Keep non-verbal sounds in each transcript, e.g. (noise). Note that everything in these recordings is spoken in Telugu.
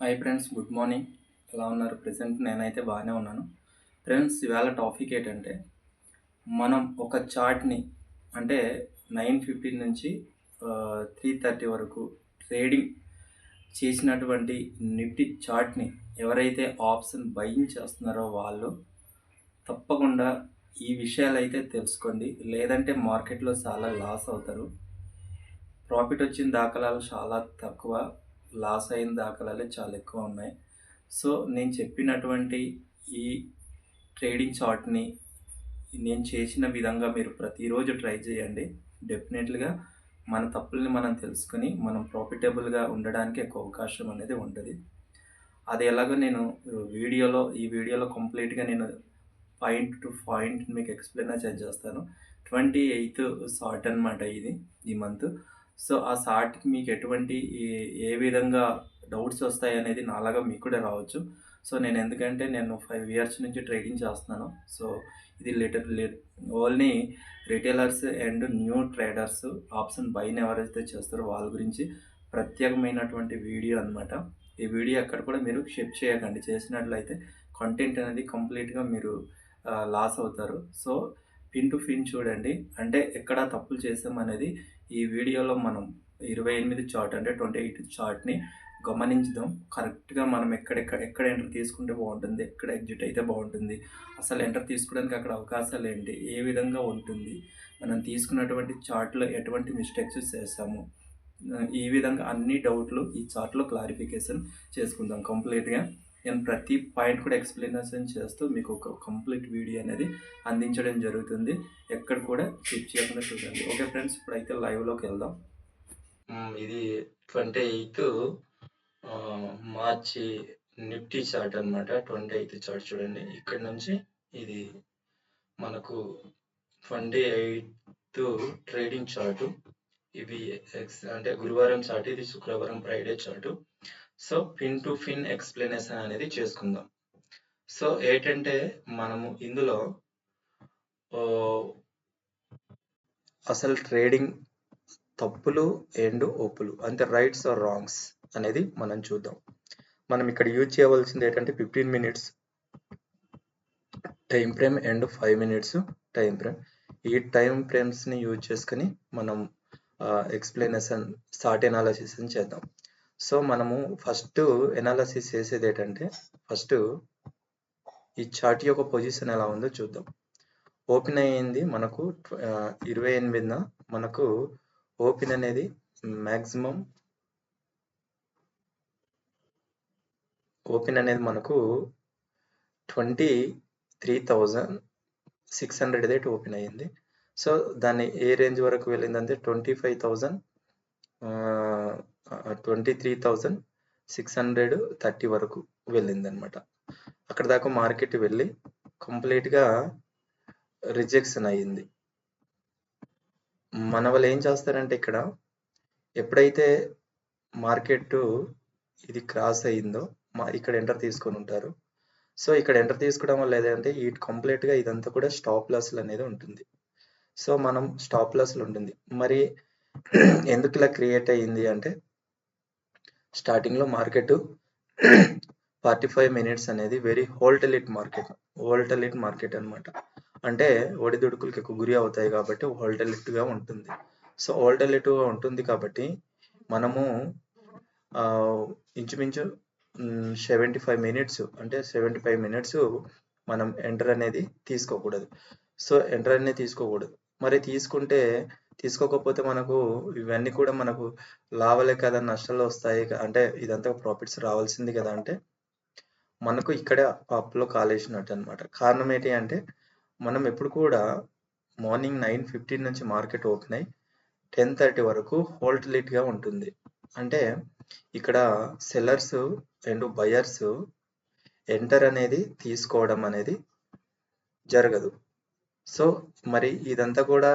హాయ్ ఫ్రెండ్స్ గుడ్ మార్నింగ్ ఎలా ఉన్నారు? ప్రజెంట్ నేనైతే బాగానే ఉన్నాను. ఫ్రెండ్స్ ఇవాళ టాపిక్ ఏంటంటే మనం ఒక చార్ట్ని అంటే నైన్ ఫిఫ్టీన్ నుంచి త్రీ థర్టీ వరకు ట్రేడింగ్ చేసినటువంటి నిఫ్టీ చార్ట్ని ఎవరైతే ఆప్షన్ బయింగ్ చేస్తున్నారో వాళ్ళు తప్పకుండా ఈ విషయాలు అయితే తెలుసుకోండి. లేదంటే మార్కెట్లో చాలా లాస్ అవుతారు. ప్రాఫిట్ వచ్చిన దాఖలాలు చాలా తక్కువ. లాస్ అయిన దాఖలాలే చాలా ఎక్కువ ఉన్నాయి. సో నేను చెప్పినటువంటి ఈ ట్రేడింగ్ చార్ట్ని నేను చేసిన విధంగా మీరు ప్రతిరోజు ట్రై చేయండి. డెఫినెట్గా మన తప్పుల్ని మనం తెలుసుకొని మనం ప్రాఫిటబుల్గా ఉండడానికి ఎక్కువ అవకాశం అనేది ఉంటుంది అది ఎలాగో నేను వీడియోలో ఈ వీడియోలో కంప్లీట్గా నేను పాయింట్ టు పాయింట్ మీకు ఎక్స్ప్లెయిన్ చేస్తాను. ట్వంటీ ఎయిత్ షార్ట్ అనమాట ఇది ఈ మంత్. సో ఆ షార్ట్కి మీకు ఎటువంటి ఏ- విధంగా డౌట్స్ వస్తాయి అనేది నాలాగా మీకు కూడా రావచ్చు. సో నేను ఎందుకంటే నేను ఫైవ్ ఇయర్స్ నుంచి ట్రేడింగ్ చేస్తున్నాను. సో ఇది litter only retailers and new traders option buying ఎవరైతే చేస్తారో వాళ్ళ గురించి ప్రత్యేకమైనటువంటి వీడియో అన్నమాట. ఈ వీడియో అక్కడ కూడా మీరు షిప్ చేయకండి. చేసినట్లయితే కంటెంట్ అనేది కంప్లీట్గా మీరు లాస్ అవుతారు. సో పిన్ టు పిన్ చూడండి. అంటే ఎక్కడ తప్పులు చేసామనేది ఈ వీడియోలో మనం ఇరవై ఎనిమిది చార్ట్ అంటే ట్వంటీ ఎయిట్ చార్ట్ని గమనించుదాం. కరెక్ట్గా మనం ఎక్కడెక్కడ ఎక్కడ ఎంటర్ తీసుకుంటే బాగుంటుంది ఎక్కడ ఎగ్జిట్ అయితే బాగుంటుంది అసలు ఎంటర్ తీసుకోవడానికి అక్కడ అవకాశాలు ఏంటి ఏ విధంగా ఉంటుంది మనం తీసుకున్నటువంటి చార్ట్లో ఎటువంటి మిస్టేక్స్ చేసాము ఈ విధంగా అన్ని డౌట్లు ఈ చార్ట్లో క్లారిఫికేషన్ చేసుకుందాం కంప్లీట్గా. నేను ప్రతి పాయింట్ కూడా ఎక్స్ప్లెనేషన్ చేస్తూ మీకు ఒక కంప్లీట్ వీడియో అనేది అందించడం జరుగుతుంది. ఎక్కడ కూడా స్కిప్ చేయకుండా చూడండి. ఓకే ఫ్రెండ్స్ ఇప్పుడైతే లైవ్లోకి వెళ్దాం. ఇది twenty eighth March Nifty chart అన్నమాట. ట్వంటీ ఎయిత్ చార్ట్ చూడండి. ఇక్కడ నుంచి ఇది మనకు ట్వంటీ ఎయిత్ ట్రేడింగ్ చార్ట్. ఇవి ఎక్స్ అంటే గురువారం చార్ట్ ఇది శుక్రవారం Friday chart. So pin to pin explanation అనేది చేసుకుందాం. సో ఏంటంటే మనము ఇందులో అసలు ట్రేడింగ్ తప్పులు అండ్ ఒప్పులు అంటే రైట్స్ ఆర్ రాంగ్స్ అనేది మనం చూద్దాం. మనం ఇక్కడ యూజ్ చేయవలసింది ఏంటంటే fifteen minutes time frame and five minutes time frame. ఈ టైం ఫ్రేమ్స్ని యూజ్ చేసుకుని మనం ఎక్స్ప్లెనేషన్ స్టార్ట్ ఎనాలసిస్ చేద్దాం. సో మనము ఫస్ట్ ఎనాలసిస్ చేసేది ఏంటంటే ఫస్ట్ ఈ చార్ట్ యొక్క పొజిషన్ ఎలా ఉందో చూద్దాం. ఓపెన్ అయ్యింది మనకు ఇరవై ఎనిమిదిన మనకు ఓపెన్ అనేది మ్యాక్సిమం ఓపెన్ అనేది మనకు twenty three thousand six hundred అయితే ఓపెన్ అయ్యింది. సో దాన్ని ఏ రేంజ్ వరకు వెళ్ళిందంటే twenty five thousand twenty three thousand six hundred thirty వరకు వెళ్ళింది అనమాట అక్కడ దాకా మార్కెట్ వెళ్ళి కంప్లీట్గా రిజెక్షన్ అయ్యింది. మన వాళ్ళు ఏం చేస్తారంటే ఇక్కడ ఎప్పుడైతే మార్కెట్ ఇది క్రాస్ అయ్యిందో మా ఇక్కడ ఎంటర్ తీసుకొని ఉంటారు. సో ఇక్కడ ఎంటర్ తీసుకోవడం వల్ల ఏదంటే ఈ కంప్లీట్గా ఇదంతా కూడా స్టాప్ లాస్లు అనేది ఉంటుంది. సో మనం స్టాప్ లాస్లు ఉంటుంది. మరి (clears throat) ఎందుకు ఇలా క్రియేట్ అయ్యింది అంటే స్టార్టింగ్లో మార్కెట్ ఫార్టీ ఫైవ్ మినిట్స్ అనేది very volatile market volatile market అన్నమాట. అంటే ఒడిదుడుకులకి ఎక్కువ గురి అవుతాయి కాబట్టి హోల్టలిట్గా ఉంటుంది. సో హోల్టలిట్గా ఉంటుంది కాబట్టి మనము ఆ, ఇంచుమించు సెవెంటీ ఫైవ్ మినిట్స్ అంటే సెవెంటీ ఫైవ్ మినిట్స్ మనం ఎంటర్ అనేది తీసుకోకూడదు. సో ఎంటర్ అనేది తీసుకోకూడదు. మరి తీసుకుంటే తీసుకోకపోతే మనకు ఇవన్నీ కూడా మనకు లాభాలే కదా నష్టాలు వస్తాయి అంటే ఇదంతా ప్రాఫిట్స్ రావాల్సింది కదా అంటే మనకు ఇక్కడ అప్లో కాలేసినట్టు అనమాట కారణం ఏంటి అంటే మనం ఎప్పుడు కూడా మార్నింగ్ నైన్ ఫిఫ్టీన్ నుంచి మార్కెట్ ఓపెన్ అయ్యి టెన్ థర్టీ వరకు హోల్డ్గా ఉంటుంది. అంటే ఇక్కడ సెల్లర్స్ అండ్ బయర్స్ ఎంటర్ అనేది తీసుకోవడం అనేది జరగదు. సో మరి ఇదంతా కూడా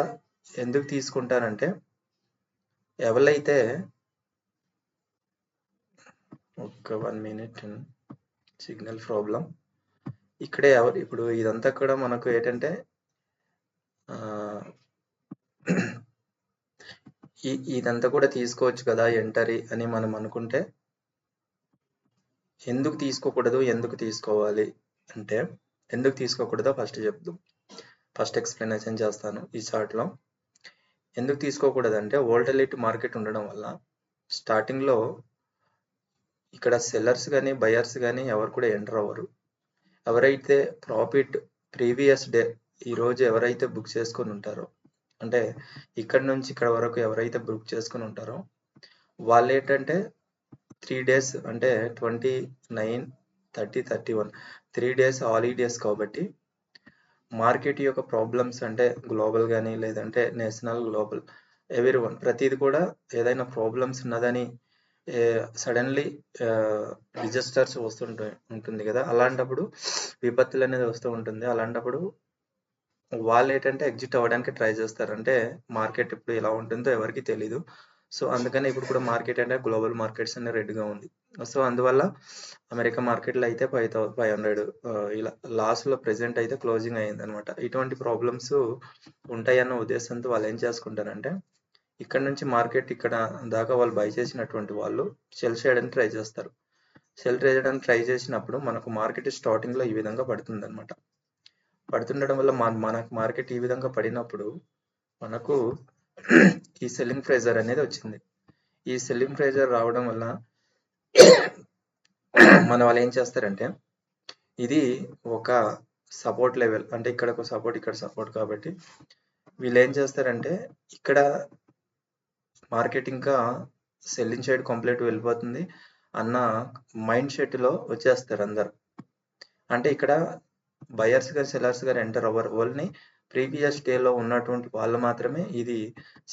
ఎందుకు తీసుకుంటానంటే ఎవరైతే ఒక్క వన్ మినిట్ సిగ్నల్ ప్రాబ్లం ఇక్కడే ఎవరు ఇప్పుడు ఇదంతా కూడా మనకు ఏంటంటే ఇదంతా కూడా తీసుకోవచ్చు కదా ఎంటరీ అని మనం అనుకుంటే ఎందుకు తీసుకోకూడదు ఎందుకు తీసుకోవాలి అంటే ఎందుకు తీసుకోకూడదో ఫస్ట్ చెప్దాం. ఫస్ట్ ఎక్స్ప్లెనేషన్ చేస్తాను ఈ చార్ట్లో. ఎందుకు తీసుకోకూడదు అంటే వోల్టలిటీ మార్కెట్ ఉండడం వల్ల స్టార్టింగ్లో ఇక్కడ సెల్లర్స్ కానీ బయర్స్ కానీ ఎవరు కూడా ఎంటర్ అవ్వరు. ఎవరైతే ప్రాఫిట్ ప్రీవియస్ డే ఈరోజు ఎవరైతే బుక్ చేసుకొని ఉంటారో అంటే ఇక్కడ నుంచి ఇక్కడ వరకు ఎవరైతే బుక్ చేసుకొని ఉంటారో వాళ్ళు ఏంటంటే త్రీ డేస్ అంటే twenty nine thirty thirty one three days holidays కాబట్టి మార్కెట్ యొక్క ప్రాబ్లమ్స్ అంటే గ్లోబల్ కానీ లేదంటే నేషనల్ గ్లోబల్ ఎవరి వన్ ప్రతిది కూడా ఏదైనా ప్రాబ్లమ్స్ ఉన్నదని సడన్లీ డిజాస్టర్స్ వస్తుంటాయి ఉంటుంది కదా. అలాంటప్పుడు విపత్తులు అనేది వస్తూ ఉంటుంది. అలాంటప్పుడు వాళ్ళు ఏంటంటే ఎగ్జిట్ అవ్వడానికి ట్రై చేస్తారు. అంటే మార్కెట్ ఇప్పుడు ఎలా ఉంటుందో ఎవరికి తెలీదు. సో అందుకని ఇప్పుడు కూడా మార్కెట్ అంటే గ్లోబల్ మార్కెట్స్ అనే రెడ్గా ఉంది. సో అందువల్ల అమెరికా మార్కెట్లో అయితే ఫైవ్ థౌ ఫైవ్ హండ్రెడ్ ఇలా లాస్ట్లో ప్రెసెంట్ అయితే క్లోజింగ్ అయింది అనమాట ఇటువంటి ప్రాబ్లమ్స్ ఉంటాయన్న ఉద్దేశంతో వాళ్ళు ఏం చేసుకుంటారంటే ఇక్కడ నుంచి మార్కెట్ ఇక్కడ దాకా వాళ్ళు బై చేసినటువంటి వాళ్ళు సెల్ చేయడానికి ట్రై చేస్తారు. సెల్ చేయడానికి ట్రై చేసినప్పుడు మనకు మార్కెట్ స్టార్టింగ్లో ఈ విధంగా పడుతుంది అనమాట పడుతుండడం వల్ల మన మనకు మార్కెట్ ఈ విధంగా పడినప్పుడు మనకు ఈ సెల్లింగ్ ప్రెజర్ అనేది వచ్చింది. ఈ సెల్లింగ్ ప్రెజర్ రావడం వల్ల మన వాళ్ళు ఏం చేస్తారంటే ఇది ఒక సపోర్ట్ లెవెల్ అంటే ఇక్కడ ఒక సపోర్ట్ ఇక్కడ సపోర్ట్ కాబట్టి వీళ్ళు ఏం చేస్తారంటే ఇక్కడ మార్కెట్ ఇంకా సెల్లింగ్ సైడ్ కంప్లీట్ వెళ్ళిపోతుంది అన్న మైండ్ సెట్లో వచ్చేస్తారు అందరు. అంటే ఇక్కడ బయర్స్ గారు సెల్లర్స్ గారు ఎంటర్ అవ్వరు. వాళ్ళని ప్రీవియస్ డే లో ఉన్నటువంటి వాళ్ళు మాత్రమే ఇది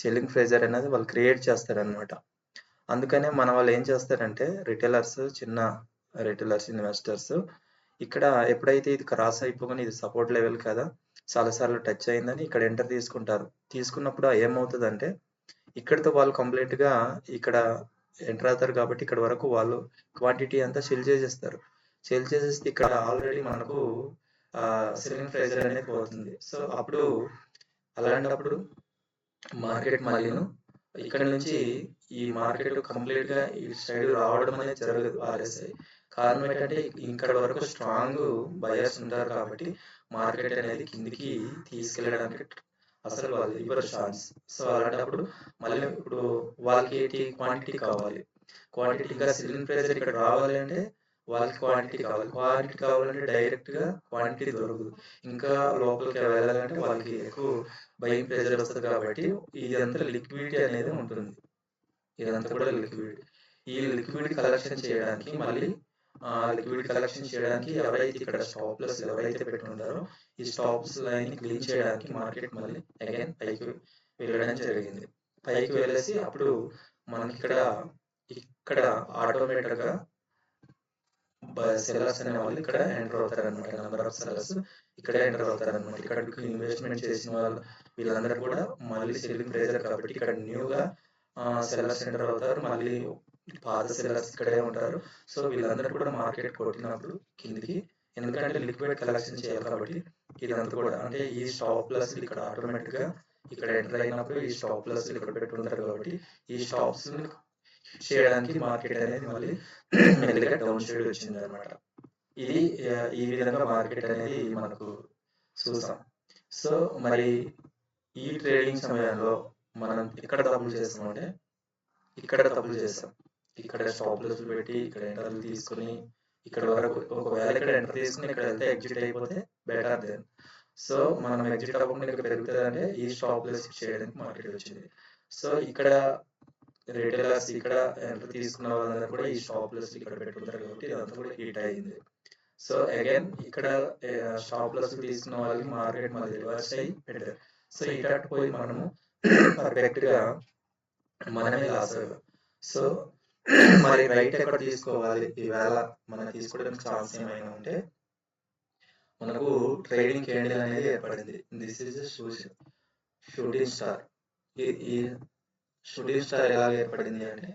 సెల్లింగ్ ఫ్రేజర్ అనేది వాళ్ళు క్రియేట్ చేస్తారనమాట అందుకనే మన వాళ్ళు ఏం చేస్తారంటే రిటైలర్స్ చిన్న రిటైలర్స్ ఇన్వెస్టర్స్ ఇక్కడ ఎప్పుడైతే ఇది క్రాస్ అయిపోగానే ఇది సపోర్ట్ లెవెల్ కదా చాలాసార్లు టచ్ అయిందని ఇక్కడ ఎంటర్ తీసుకుంటారు. తీసుకున్నప్పుడు ఏమవుతుంది అంటే ఇక్కడితో వాళ్ళు కంప్లీట్గా ఇక్కడ ఎంటర్ అవుతారు కాబట్టి ఇక్కడ వరకు వాళ్ళు క్వాంటిటీ అంతా సెల్ చేసేస్తారు. సెల్ చేసేస్తే ఇక్కడ ఆల్రెడీ మనకు సెల్లింగ్ ప్రైస్ అనేది పోతుంది. సో అప్పుడు అలాంటప్పుడు మార్కెట్ మళ్ళీను ఇక్కడ నుంచి ఈ మార్కెట్ కంప్లీట్గా ఈ సైడ్ రావడం అనేది జరగదు ఆర్ఎస్ఐ. కారణం ఏంటంటే ఇక్కడ వరకు స్ట్రాంగ్ బయర్స్ ఉంటారు కాబట్టి మార్కెట్ అనేది కిందికి తీసుకెళ్ళడానికి అసలు వాళ్ళు ఇవ్వరు ఛాన్స్. సో అలాంటప్పుడు మళ్ళీ ఇప్పుడు వాళ్ళకి క్వాంటిటీ కావాలి. క్వాంటిటీ ఇంకా సెల్లింగ్ ప్రైస్ ఇక్కడ రావాలి అంటే వాళ్ళకి క్వాంటిటీ కావాలి. క్వాంటిటీ కావాలంటే డైరెక్ట్గా క్వాంటిటీ దొరకదు. ఇంకా లోపలికి వెళ్ళాలంటే వాళ్ళకి ఎక్కువ భయం ప్రెజర్ వస్తుంది కాబట్టి ఇదంతా లిక్విడిటీ అనేది ఉంటుంది. ఇదంతా కూడా లిక్విడ్ ఈ లిక్విడ్ కలెక్షన్ చేయడానికి మళ్ళీ ఆ లిక్విడ్ కలెక్షన్ చేయడానికి ఎవరైతే ఇక్కడ స్టాప్ లెస్ ఎవరైతే పెట్టుకుంటారో ఈ స్టాప్స్ లైన్ క్లీన్ చేయడానికి మార్కెట్ మళ్ళీ అగైన్ పైకి వెళ్ళడం జరిగింది. పైకి వెళ్ళేసి అప్పుడు మనకి ఇక్కడ ఇక్కడ ఆటోమేటిక్గా సెల్లర్స్ అనే వాళ్ళు ఇక్కడ ఎంటర్ అవుతారు అనమాట నెంబర్ ఆఫ్ సెల్లర్స్ ఇక్కడ ఎంటర్ అవుతారు అనమాట ఇక్కడికి ఇన్వెస్ట్మెంట్ చేసిన వాళ్ళు వీళ్ళందరూ కూడా మళ్ళీ సెల్లింగ్ ప్రైజర్ కాబట్టి ఇక్కడ న్యూగా సెల్లర్స్ ఎంటర్ అవుతారు. మళ్ళీ పాత సెల్లర్స్ ఇక్కడే ఉంటారు. సో వీళ్ళందరూ కూడా మార్కెట్ కొట్టినప్పుడు కిందికి ఎందుకంటే లిక్విడ్ కలెక్షన్ చేయాలి కాబట్టి ఇదంతా కూడా అంటే ఈ స్టాప్ ప్లస్ ఇక్కడ ఆటోమేటిక్గా ఇక్కడ ఎంటర్ అయినప్పుడు ఈ స్టాప్ ప్లస్ ఇక్కడ పెట్టుకుంటారు కాబట్టి ఈ స్టాప్స్ చేయడానికి మార్కెట్ అనేది మళ్ళీ (clears throat) మెల్లిగా డౌన్ సైడ్ వచ్చింది అనమాట ఇది ఈ విధంగా మార్కెట్ అనేది మనకు చూసాం. సో మరి ఈ ట్రేడింగ్ సమయంలో మనం ఎక్కడ తప్పులు చేస్తామంటే ఇక్కడ తప్పులు చేస్తాం. ఇక్కడ స్టాప్ లాస్ పెట్టి ఇక్కడ ఎంటర్లు తీసుకుని ఇక్కడ వరకు ఒకవేళ ఇక్కడ ఎంటర్ తీసుకుని ఇక్కడ వెళ్తే ఎగ్జిట్ అయిపోతే బెటర్ దెన్ సో మనం ఎగ్జిట్ అవ్వకుండా ఇక్కడ పెరుగుతుంది అంటే ఈ స్టాప్ లాస్ చేయడానికి మార్కెట్ వచ్చింది. సో ఇక్కడ రిటైలర్స్ ఇక్కడ ఎంత తీసుకున్న వాళ్ళందరూ కూడా ఈ షాప్ లెస్ ఇక్కడ పెట్టుకుంటారు కాబట్టి ఇదంతా కూడా హీట్ అయింది. సో అగైన్ ఇక్కడ షాప్ లాస్ తీసుకున్న వాళ్ళకి మార్కెట్ మళ్ళీ రివర్స్ అయ్యి పెట్టారు. సో ఇటు పోయి మనము పర్ఫెక్ట్గా మనమే లాస్ అయ్యాం. సో మరి రైట్ ఎక్కడ తీసుకోవాలి? ఈవేళ మనం తీసుకోవడానికి ఛాన్స్ ఏమైనా ఉంటే మనకు ట్రేడింగ్ క్యాండిల్ అనేది ఏర్పడింది. దిస్ ఇస్ షూటింగ్ స్టార్ ఈ షూటింగ్ స్టార్ ఎలా ఏర్పడింది అంటే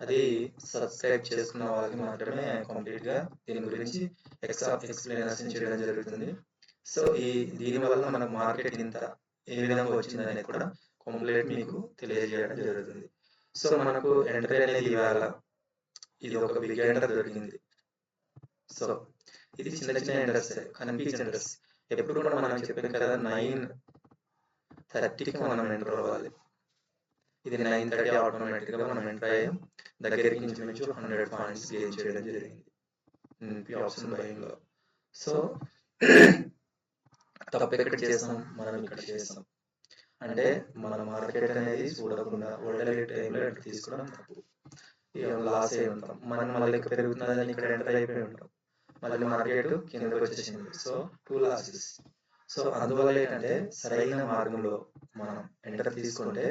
అది సబ్స్క్రైబ్ చేసుకున్న వాళ్ళకి మాత్రమే కంప్లీట్గా దీని గురించి ఎక్సా ఎక్స్ప్లెనేషన్ చేయడం జరుగుతుంది. సో ఈ దీని వల్ల మనకు మార్కెట్ ఇంత ఏ విధంగా వచ్చింది అనేది కూడా కంప్లీట్ మీకు తెలియజేయడం జరుగుతుంది. సో మనకు ఎంటర్ అనేది ఇవాళ ఇది ఒక బిగ్ ఎంటర్ దొరికింది. సో ఇది చిన్న చిన్న ఎంటర్స్ కనిపించే ఎండర్స్ ఎప్పుడు కూడా మనం చెప్పాను కదా నైన్ థర్టీకి మనం ఎంటర్ అవ్వాలి. ఇది నైన్ థర్టీ ఆటోమేటిక్గా మనం ఎంటర్ అయ్యాం. దగ్గరికి ఇంచుమించు హండ్రెడ్ పాయింట్స్ గెయిన్ చేయడం జరిగింది. పి ఆప్షన్ భయంలో సో తప్పు ఎక్కడ చేసాం? మనం ఇక్కడ చేసాం. అంటే మన మార్కెట్ అనేది చూడకుండా వరల్డ్ టైంలో ఎంటర్ తీసుకోవడం తప్పు. లాస్ అయి ఉంటాం. మనం మళ్ళీ పెరుగుతుందని ఇక్కడ ఎంటర్ అయిపోయి ఉంటాం. మళ్ళీ మార్కెట్ కిందకి వచ్చేసింది. సో టూ లాసెస్ సో అందువల్ల ఏంటంటే సరైన మార్గంలో మనం ఎంటర్ తీసుకుంటే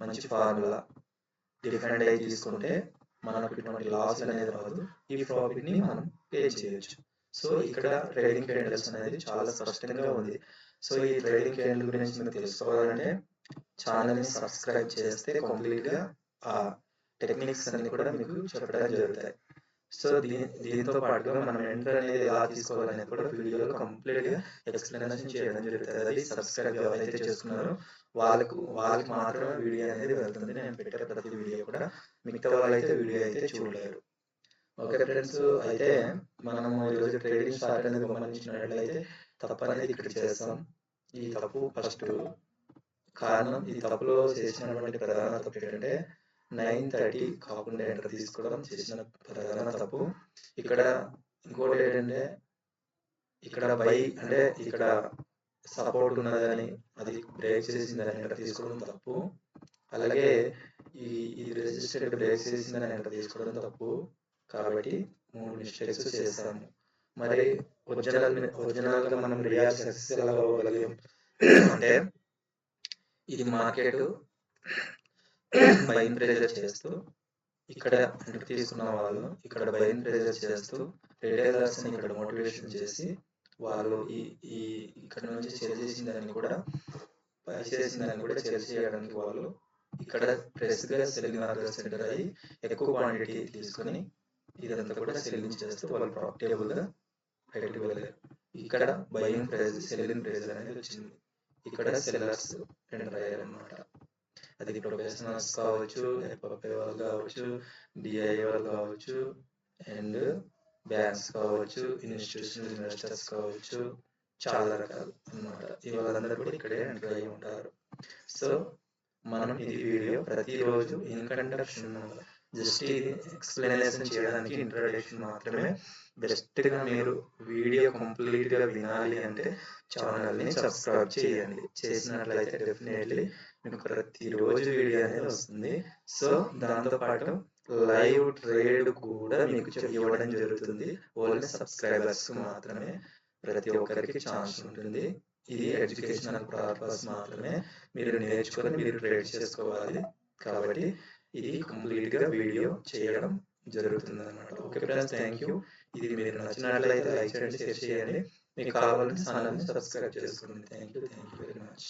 మంచి ఫార్ములా డిఫరెంట్ అయి తీసుకుంటే మనకు ఇటువంటి లాస్ అనేది రాదు. ఈ ప్రాఫిట్ని మనం పే చేయొచ్చు. సో ఇక్కడ ట్రేడింగ్ క్యాండిల్స్ అనేది చాలా స్పష్టంగా ఉంది. సో ఈ ట్రేడింగ్ క్యాండిల్ గురించి మీరు తెలుసుకోవాలంటే ఛానల్ని సబ్స్క్రైబ్ చేస్తే కంప్లీట్గా ఆ టెక్నిక్స్ అన్ని కూడా మీకు చెప్పడం జరుగుతాయి. సో దీని దీంతో పాటుగా మనం ఎంటర్ అనేది ఎలా తీసుకోవాలనేది కూడా వీడియోలో కంప్లీట్గా ఎక్స్ప్లెనేషన్ చేయడం జరుగుతుంది. అది సబ్స్క్రైబ్ ఎవరైతే చేసుకున్నారో వాళ్ళకు వాళ్ళకి మాత్రమే వీడియో అనేది వెళ్తుంది. నేను పెట్టే ప్రతి వీడియో కూడా మిగతా వాళ్ళైతే వీడియో అయితే చూడలేరు. ఓకే ఫ్రెండ్స్ అయితే మనము ఈరోజు ట్రేడింగ్ స్టార్ట్ అనేది గమనించినట్లయితే తప్పు అనేది ఇక్కడ చేస్తాం. ఈ తప్పు ఫస్ట్ కారణం ఈ తప్పులో చేసినటువంటి ప్రధాన తప్పు ఏంటంటే నైన్ థర్టీ కాకుండా ఎంటర్ తీసుకోవడం చేసిన ప్రధాన తప్పు. ఇక్కడ ఇంకోటి ఏంటంటే ఇక్కడ బై అంటే ఇక్కడ సపోర్ట్ ఉన్నదని అది బ్రేక్ చేసిందని ఎంటర్ తీసుకోవడం తప్పు. అలాగే ఈ ఇది రెజిస్టర్డ్ బ్రేక్ చేసిందని ఎంటర్ తీసుకోవడం తప్పు. కాబట్టి మూడు మిస్టేక్స్ చేస్తాము మరి ఒరిజినల్ ఒరిజినల్గా మనం రియల్ సక్సెస్ ఎలా అవ్వగలిగాం? అంటే ఇది మార్కెట్ బైన్ ప్రెజర్ చేస్తూ ఇక్కడ తీసుకున్న వాళ్ళు ఇక్కడ బైన్ ప్రెజర్ చేస్తూ రిటైలర్స్ ఇక్కడ మోటివేషన్ చేసి వాళ్ళు ఈ ఈ ఇక్కడ నుంచి సేల్ చేసిన దాన్ని కూడా పై చేసిన దాన్ని కూడా సేల్ చేయడానికి వాళ్ళు ఇక్కడ ప్రెస్గా సెల్లింగ్ ఆర్డర్ సెంటర్ అయ్యి ఎక్కువ క్వాంటిటీ తీసుకొని ఇదంతా కూడా సెల్లింగ్ చేస్తూ వాళ్ళు ప్రాఫిటబుల్గా బయటకు వెళ్ళారు. ఇక్కడ బయింగ్ ప్రైస్ సెల్లింగ్ ప్రైస్ అనేది వచ్చింది. ఇక్కడ సెల్లర్స్ ఎంటర్ అయ్యారనమాట అది ప్రొఫెషనల్స్ కావచ్చు ఎఫ్ఎఫ్ఐ వాళ్ళు కావచ్చు డిఐ వాళ్ళు కావచ్చు అండ్ బ్యాంక్స్ కావచ్చు ఇన్స్టిట్యూషనల్ ఇన్వెస్టర్స్ కావచ్చు చాలా రకాలు అన్నమాట. ఈ కూడా ఇక్కడే ఎంటర్ అయి ఉంటారు. సో మనం ఇది వీడియో ప్రతిరోజు ఇన్కండక్షన్ జస్ట్ ఇది ఎక్స్ప్లెనేషన్ చేయడానికి ఇంట్రడక్షన్ మాత్రమే. బెస్ట్గా మీరు వీడియో కంప్లీట్గా వినాలి అంటే ఛానల్ని సబ్స్క్రైబ్ చేయండి. చేసినట్లయితే డెఫినెట్లీ మీకు ప్రతిరోజు వీడియో అనేది వస్తుంది. సో దాంతో పాటు లైవ్ ట్రేడ్ కూడా మీకు ఇవ్వడం జరుగుతుంది. ఓన్లీ సబ్స్క్రైబర్స్ మాత్రమే ప్రతి ఒక్కరికి ఛాన్స్ ఉంటుంది. ఇది ఎడ్యుకేషనల్ పర్పస్ మాత్రమే మీరు నేర్చుకొని మీరు ట్రేడ్ చేసుకోవాలి. కాబట్టి ఇది కంప్లీట్గా వీడియో చేయడం జరుగుతుంది అనమాట ఓకే ఫ్రెండ్స్ థ్యాంక్ యూ. ఇది మీరు నచ్చినట్లయితే లైక్ చేయండి షేర్ చేయండి. మీకు కావాలంటే ఛానల్ని సబ్స్క్రైబ్ చేసుకోండి. Thank you thank you very much.